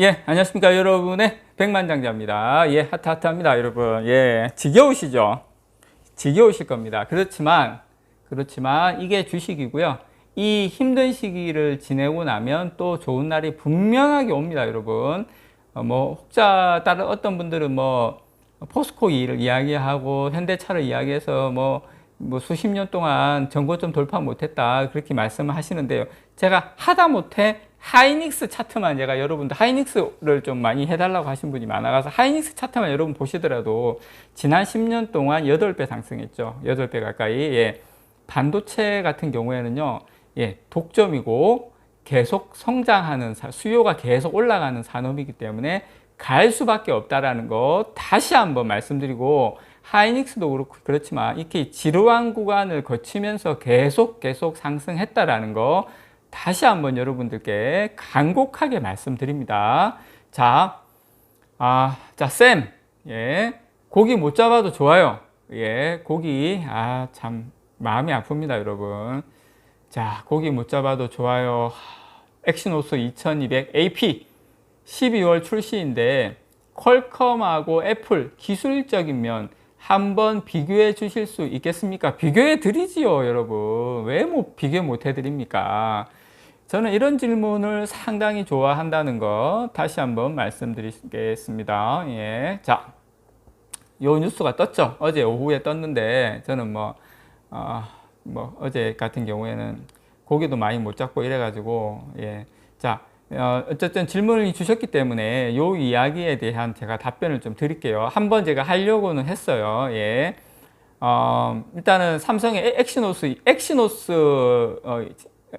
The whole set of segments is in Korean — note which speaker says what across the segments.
Speaker 1: 예, 안녕하십니까 여러분의 백만장자입니다. 예, 하트하트합니다 여러분. 예, 지겨우시죠? 지겨우실 겁니다. 그렇지만 그렇지만 이게 주식이고요. 이 힘든 시기를 지내고 나면 또 좋은 날이 분명하게 옵니다, 여러분. 어, 뭐 혹자 다른 어떤 분들은 뭐 포스코 일을 이야기하고 현대차를 이야기해서 뭐, 뭐 수십 년 동안 전고점 돌파 못했다 그렇게 말씀을 하시는데요. 제가 하다 못해 하이닉스 차트만 제가 여러분들 하이닉스를 좀 많이 해달라고 하신 분이 많아가서 하이닉스 차트만 여러분 보시더라도 지난 10년 동안 8배 상승했죠. 8배 가까이. 예. 반도체 같은 경우에는요. 예, 독점이고 계속 성장하는 사- 수요가 계속 올라가는 산업이기 때문에 갈 수밖에 없다라는 거 다시 한번 말씀드리고 하이닉스도 그렇고 그렇지만 이렇게 지루한 구간을 거치면서 계속 계속 상승했다라는 거 다시 한번 여러분들께 간곡하게 말씀드립니다. 자, 아, 자, 쌤, 예, 고기 못 잡아도 좋아요. 예, 고기, 아, 참, 마음이 아픕니다, 여러분. 자, 고기 못 잡아도 좋아요. 엑시노스 2200 AP 12월 출시인데 퀄컴하고 애플 기술적인 면 한번 비교해 주실 수 있겠습니까? 비교해 드리지요, 여러분. 왜못 비교 못 해 드립니까? 저는 이런 질문을 상당히 좋아한다는 거 다시 한번 말씀드리겠습니다. 예. 자, 요 뉴스가 떴죠. 어제 오후에 떴는데 저는 뭐, 어, 뭐 어제 같은 경우에는 고기도 많이 못 잡고 이래가지고 예. 자, 어, 어쨌든 질문을 주셨기 때문에 요 이야기에 대한 제가 답변을 좀 드릴게요. 한번 제가 하려고는 했어요. 예. 어, 일단은 삼성의 엑시노스, 엑시노스 어,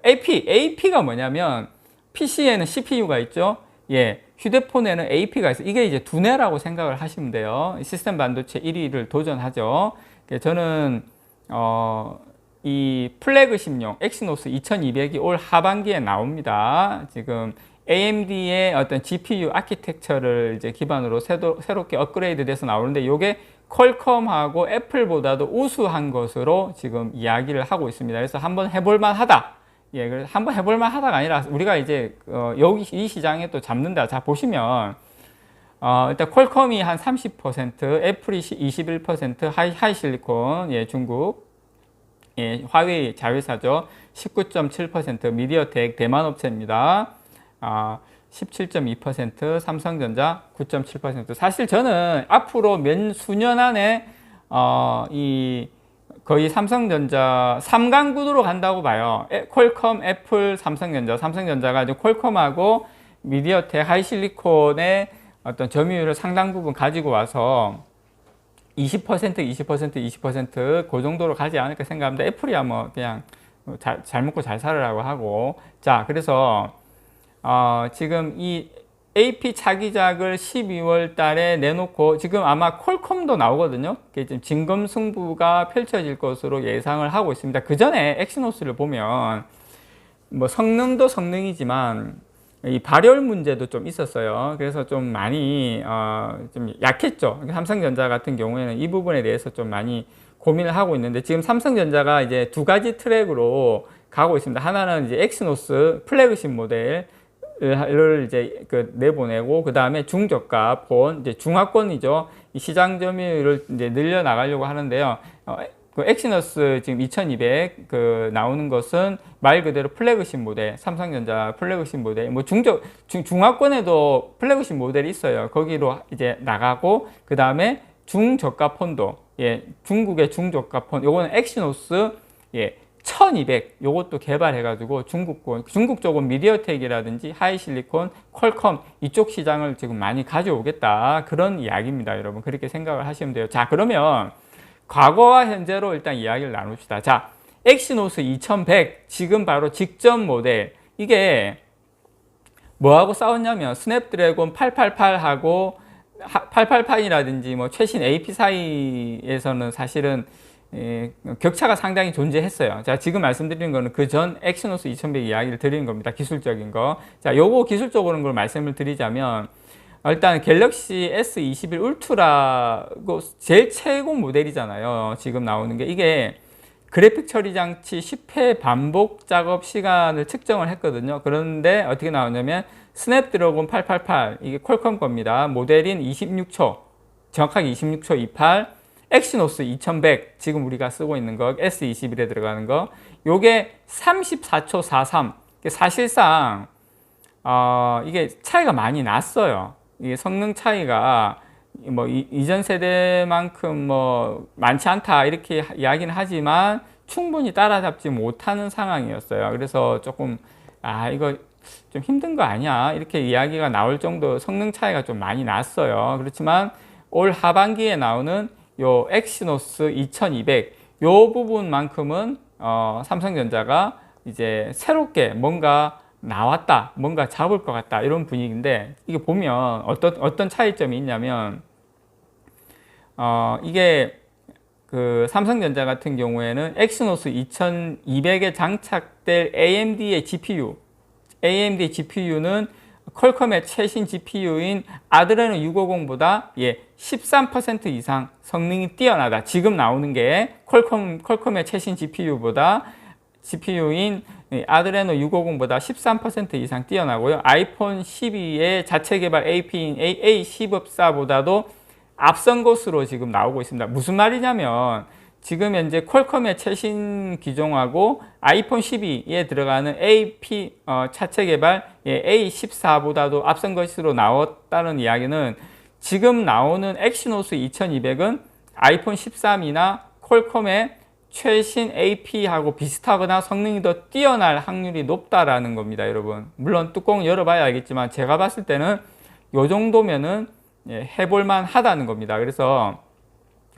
Speaker 1: AP, AP가 뭐냐면 PC에는 CPU가 있죠. 예, 휴대폰에는 AP가 있어. 이게 이제 두뇌라고 생각을 하시면 돼요. 시스템 반도체 1위를 도전하죠. 예, 저는 어, 이 플래그십용 엑시노스 2200이 올 하반기에 나옵니다. 지금 AMD의 어떤 GPU 아키텍처를 이제 기반으로 새도, 새롭게 업그레이드 돼서 나오는데 이게 퀄컴하고 애플보다도 우수한 것으로 지금 이야기를 하고 있습니다. 그래서 한번 해볼만 하다. 예, 그래서 한번 해볼만 하다가 아니라 우리가 이제 어, 여기 이 시장에 또 잡는다. 자 보시면 어, 일단 퀄컴이 한 30%, 애플이 21%, 하이, 하이실리콘, 예, 중국, 예, 화웨이 자회사죠. 19.7%, 미디어텍 대만 업체입니다. 아, 17.2%, 삼성전자 9.7%. 사실 저는 앞으로 몇 수년 안에 어, 이 거의 삼성전자 3강 구도로 간다고 봐요. 애- 퀄컴, 애플, 삼성전자. 삼성전자가 이제 퀄컴하고 미디어텍, 하이실리콘의 어떤 점유율을 상당 부분 가지고 와서 20%, 20%, 20%그 정도로 가지 않을까 생각합니다. 애플이야 뭐 그냥 잘, 잘 먹고 잘 살으라고 하고 자 그래서 어, 지금 이 AP 차기작을 12월 달에 내놓고 지금 아마 퀄컴도 나오거든요. 지금 진검 승부가 펼쳐질 것으로 예상을 하고 있습니다. 그 전에 엑시노스를 보면 뭐 성능도 성능이지만 이 발열 문제도 좀 있었어요. 그래서 좀 많이 어, 좀 약했죠. 삼성전자 같은 경우에는 이 부분에 대해서 좀 많이 고민을 하고 있는데 지금 삼성전자가 이제 두 가지 트랙으로 가고 있습니다. 하나는 이제 엑시노스 플래그십 모델 를 이제 그 내보내고 그 다음에 중저가 폰 이제 중하권이죠 이 시장 점유율을 이제 늘려 나가려고 하는데요 어, 그 엑시너스 지금 2200 그 나오는 것은 말 그대로 플래그십 모델 삼성전자 플래그십 모델 뭐 중저 중, 중하권에도 플래그십 모델이 있어요. 거기로 이제 나가고 그 다음에 중저가 폰도 예 중국의 중저가 폰 요거는 엑시노스 예 1200 요것도 개발해가지고 중국권 중국 쪽은 미디어텍이라든지 하이실리콘, 퀄컴 이쪽 시장을 지금 많이 가져오겠다. 그런 이야기입니다, 여러분. 그렇게 생각을 하시면 돼요. 자 그러면 과거와 현재로 일단 이야기를 나눕시다. 자 엑시노스 2100 지금 바로 직전 모델 이게 뭐하고 싸웠냐면 스냅드래곤 888하고 888이라든지 뭐 최신 AP 사이에서는 사실은 예, 격차가 상당히 존재했어요. 자, 지금 말씀드리는 거는 그 전 엑시노스 2100 이야기를 드리는 겁니다. 기술적인 거. 자, 요거 기술적으로 걸 말씀을 드리자면 일단 갤럭시 S21 울트라고 제일 최고 모델이잖아요. 지금 나오는 게 이게 그래픽 처리 장치 10회 반복 작업 시간을 측정을 했거든요. 그런데 어떻게 나오냐면 스냅드래곤 888 이게 퀄컴 겁니다. 모델인 26초 정확하게 26초 28 엑시노스 2100 지금 우리가 쓰고 있는 거 S21에 들어가는 거 요게 34초 43 사실상 어, 이게 차이가 많이 났어요. 이게 성능 차이가 뭐 이, 이전 세대만큼 뭐 많지 않다 이렇게 하- 이야기는 하지만 충분히 따라잡지 못하는 상황이었어요. 그래서 조금 아 이거 좀 힘든 거 아니야 이렇게 이야기가 나올 정도 성능 차이가 좀 많이 났어요. 그렇지만 올 하반기에 나오는 요 엑시노스 2200 요 부분만큼은 어, 삼성전자가 이제 새롭게 뭔가 나왔다, 뭔가 잡을 것 같다 이런 분위기인데 이게 보면 어떤 어떤 차이점이 있냐면 어, 이게 그 삼성전자 같은 경우에는 엑시노스 2200에 장착될 AMD의 GPU, AMD GPU는 퀄컴의 최신 GPU인 아드레노 650보다 예, 13% 이상 성능이 뛰어나다. 지금 나오는 게 퀄컴 퀄컴의 최신 GPU보다 GPU인 아드레노 650보다 13% 이상 뛰어나고요. 아이폰 12의 자체 개발 AP인 A1014보다도 앞선 것으로 지금 나오고 있습니다. 무슨 말이냐면 지금 현재 퀄컴의 최신 기종하고 아이폰 12에 들어가는 AP 어, 차체 개발 예, A14보다도 앞선 것으로 나왔다는 이야기는 지금 나오는 엑시노스 2200은 아이폰 13이나 퀄컴의 최신 AP하고 비슷하거나 성능이 더 뛰어날 확률이 높다라는 겁니다, 여러분. 물론 뚜껑 열어봐야 알겠지만 제가 봤을 때는 요 정도면은 예, 해볼만 하다는 겁니다. 그래서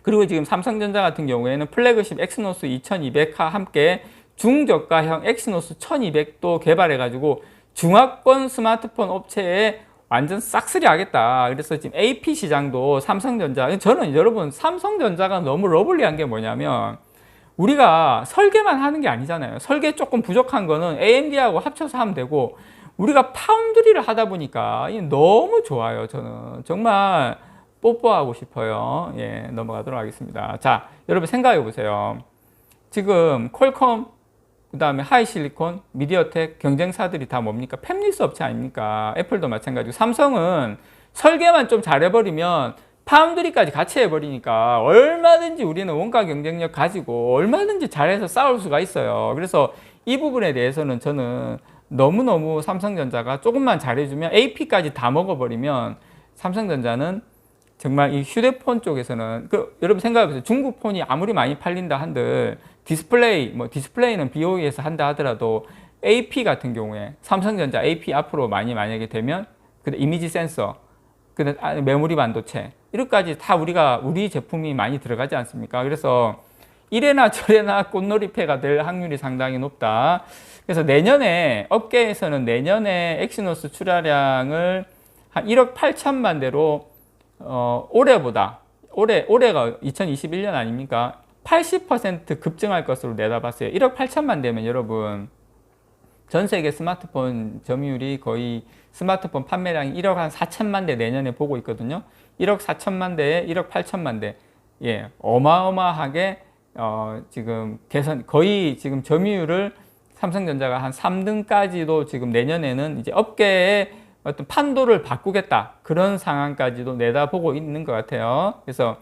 Speaker 1: 그리고 지금 삼성전자 같은 경우에는 플래그십 엑스노스 2200과 함께 중저가형 엑시노스 1200도 개발해가지고 중화권 스마트폰 업체에 완전 싹쓸이 하겠다. 그래서 지금 AP 시장도 삼성전자, 저는 여러분 삼성전자가 너무 러블리한 게 뭐냐면 우리가 설계만 하는 게 아니잖아요. 설계 조금 부족한 거는 AMD하고 합쳐서 하면 되고 우리가 파운드리를 하다 보니까 너무 좋아요. 저는 정말 뽀뽀하고 싶어요. 예, 넘어가도록 하겠습니다. 자, 여러분 생각해 보세요. 지금 퀄컴, 그 다음에 하이실리콘, 미디어텍 경쟁사들이 다 뭡니까? 팹리스 업체 아닙니까? 애플도 마찬가지고 삼성은 설계만 좀 잘해버리면 파운드리까지 같이 해버리니까 얼마든지 우리는 원가 경쟁력 가지고 얼마든지 잘해서 싸울 수가 있어요. 그래서 이 부분에 대해서는 저는 너무너무 삼성전자가 조금만 잘해주면 AP까지 다 먹어버리면 삼성전자는 정말 이 휴대폰 쪽에서는 그 여러분 생각해보세요. 중국 폰이 아무리 많이 팔린다 한들 디스플레이 뭐 디스플레이는 BOE에서 한다 하더라도 AP 같은 경우에 삼성전자 AP 앞으로 많이 만약에 되면 그 이미지 센서 그 메모리 반도체 이렇게까지 다 우리가 우리 제품이 많이 들어가지 않습니까? 그래서 이래나 저래나 꽃놀이패가 될 확률이 상당히 높다. 그래서 내년에 업계에서는 내년에 엑시노스 출하량을 한 1억 8천만 대로 어, 올해보다 올해 올해가 2021년 아닙니까? 80% 급증할 것으로 내다봤어요. 1억 8천만 대면 여러분 전 세계 스마트폰 점유율이 거의 스마트폰 판매량이 1억 한 4천만 대 내년에 보고 있거든요. 1억 4천만 대에 1억 8천만 대. 예, 어마어마하게 어, 지금 개선 거의 지금 점유율을 삼성전자가 한 3등까지도 지금 내년에는 이제 업계의 어떤 판도를 바꾸겠다 그런 상황까지도 내다보고 있는 것 같아요. 그래서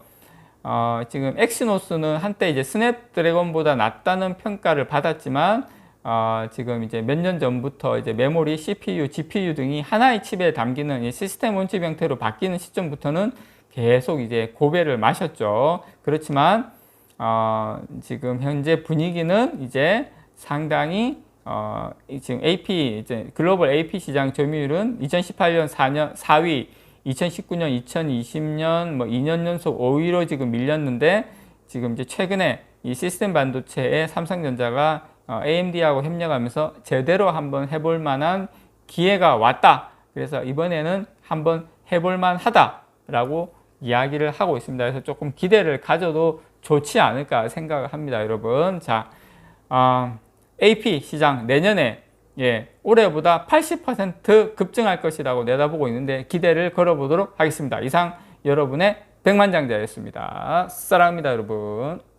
Speaker 1: 어, 지금 엑시노스는 한때 이제 스냅드래곤보다 낫다는 평가를 받았지만 어, 지금 이제 몇 년 전부터 이제 메모리, CPU, GPU 등이 하나의 칩에 담기는 이 시스템 온칩 형태로 바뀌는 시점부터는 계속 이제 고배를 마셨죠. 그렇지만 어, 지금 현재 분위기는 이제 상당히 어, 이 지금 AP 이제 글로벌 AP 시장 점유율은 2018년 4년 4위, 2019년, 2020년 뭐 2년 연속 5위로 지금 밀렸는데 지금 이제 최근에 이 시스템 반도체에 삼성전자가 어, AMD하고 협력하면서 제대로 한번 해볼 만한 기회가 왔다. 그래서 이번에는 한번 해볼 만하다라고 이야기를 하고 있습니다. 그래서 조금 기대를 가져도 좋지 않을까 생각을 합니다, 여러분. 자, 어, AP 시장 내년에 예, 올해보다 80% 급증할 것이라고 내다보고 있는데 기대를 걸어보도록 하겠습니다. 이상 여러분의 백만장자였습니다. 사랑합니다, 여러분.